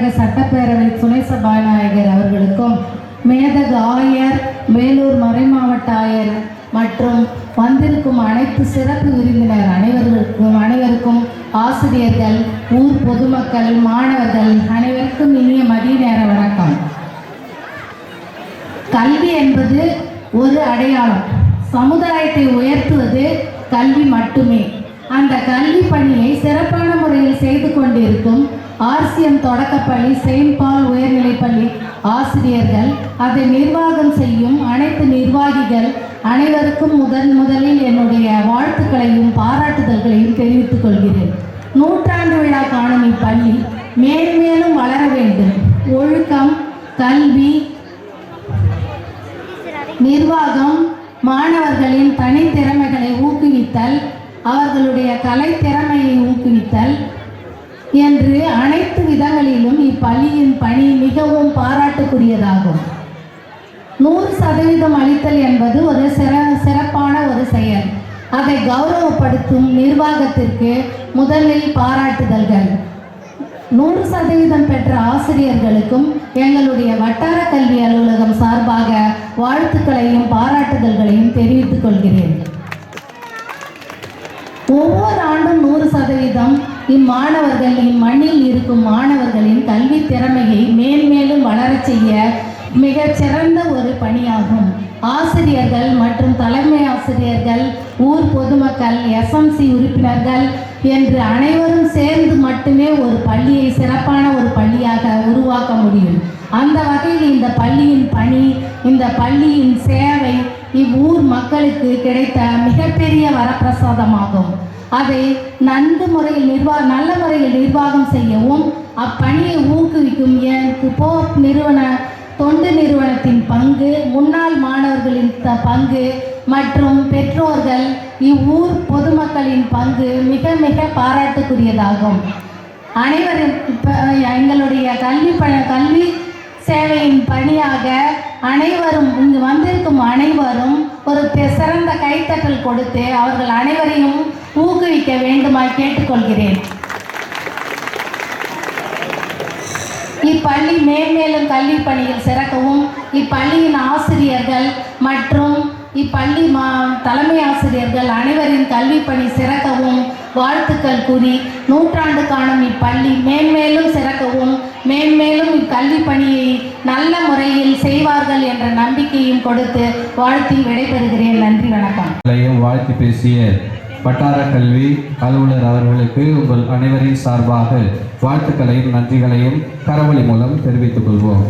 தமிழக சட்டப்பேரவை துணை சபாநாயகர் அவர்களுக்கும் மேதகு ஆயர் வேலூர் மறைமாவட்ட ஆயர் மற்றும் வந்திருக்கும் அனைத்து சிறப்பு விருந்தினர் அனைவர்களுக்கும் அனைவருக்கும் ஆசிரியர்கள் ஊர் பொதுமக்கள் மாணவர்கள் அனைவருக்கும் இனிய மதிய நேர வணக்கம். கல்வி என்பது ஒரு அடையாளம். சமுதாயத்தை உயர்த்துவது கல்வி மட்டுமே. அந்த கல்வி பணியை சிறப்பான முறையில் செய்து கொண்டிருக்கும் ஆர்சிஎம் தொடக்கப்பள்ளி செயின்ட் பால் உயர்நிலைப்பள்ளி ஆசிரியர்கள் அதை நிர்வாகம் செய்யும் அனைத்து நிர்வாகிகள் அனைவருக்கும் முதன் முதலில் என்னுடைய வாழ்த்துக்களையும் பாராட்டுதல்களையும் தெரிவித்துக் கொள்கிறேன். நூற்றாண்டு விழா காணும் இப்பள்ளி மேன்மேலும் வளர வேண்டும். ஒழுக்கம் கல்வி நிர்வாகம் மாணவர்களின் தனித்திறமைகளை ஊக்குவித்தல் அவர்களுடைய கலைத்திறமையை ஊக்குவித்தல் என்று அனைத்து விதங்களிலும் இப்பள்ளியின் பணி மிகவும் பாராட்டுக்குரியதாகும். நூறு சதவீதம் அளித்தல் என்பது ஒரு சிற சிறப்பான ஒரு செயல். அதை கௌரவப்படுத்தும் நிர்வாகத்திற்கு முதலில் பாராட்டுதல்கள். நூறு சதவீதம் பெற்ற ஆசிரியர்களுக்கும் எங்களுடைய வட்டார கல்வி அலுவலகம் சார்பாக வாழ்த்துக்களையும் பாராட்டுதல்களையும் தெரிவித்துக் கொள்கிறேன். ஒவ்வொரு ஆண்டும் நூறு சதவீதம் இம்மாணவர்கள் இம்மண்ணில் இருக்கும் மாணவர்களின் கல்வி திறமையை மேன்மேலும் வளரச் செய்ய மிகச்சிறந்த ஒரு பணியாகும். ஆசிரியர்கள் மற்றும் தலைமை ஆசிரியர்கள் ஊர் பொதுமக்கள் எஸ்எம்சி உறுப்பினர்கள் என்று அனைவரும் சேர்ந்து மட்டுமே ஒரு பள்ளியை சிறப்பான ஒரு பள்ளியாக உருவாக்க முடியும். அந்த வகையில் இந்த பள்ளியின் பணி இந்த பள்ளியின் சேவை இவ்வூர் மக்களுக்கு கிடைத்த மிகப்பெரிய வரப்பிரசாதமாகும். அதை நன்கு முறையில் நிர்வாக நல்ல முறையில் நிர்வாகம் செய்யவும் அப்பணியை ஊக்குவிக்கும் எனக்கு போப் நிறுவன தொண்டு நிறுவனத்தின் பங்கு முன்னாள் மாணவர்களின் த பங்கு மற்றும் பெற்றோர்கள் இவ்வூர் பொதுமக்களின் பங்கு மிக மிக பாராட்டுக்குரியதாகும். அனைவரும் இப்போ எங்களுடைய கல்வி ப கல்வி சேவையின் பணியாக அனைவரும் இங்கு வந்திருக்கும் அனைவரும் ஒரு பெ- சிறந்த கைத்தட்டல் கொடுத்து அவர்கள் அனைவரையும் ஊக்குவிக்க வேண்டுமாய் கேட்டுக்கொள்கிறேன். இப்பள்ளி மேன்மேலும் கல்வி பணியில் சிறக்கவும் இப்பள்ளியின் ஆசிரியர்கள் மற்றும் இப்பள்ளி மா தலைமை ஆசிரியர்கள் அனைவரின் கல்வி பணி சிறக்கவும் வாழ்த்துக்கள் கூறி நூற்றாண்டு காணும் இப்பள்ளி மேன்மேலும் சிறக்கவும் மேன்மேலும் இக்கல்வி பணியை நல்ல முறையில் செய்வார்கள் என்ற நம்பிக்கையும் கொடுத்து வாழ்த்தி விடைபெறுகிறேன். நன்றி வணக்கம். வாழ்த்து பேசிய வட்டார கல்வி அலுவலர் அவர்களுக்கு உங்கள் அனைவரின் சார்பாக வாழ்த்துக்களையும் நன்றிகளையும் கரவொலி மூலம் தெரிவித்துக் கொள்வோம்.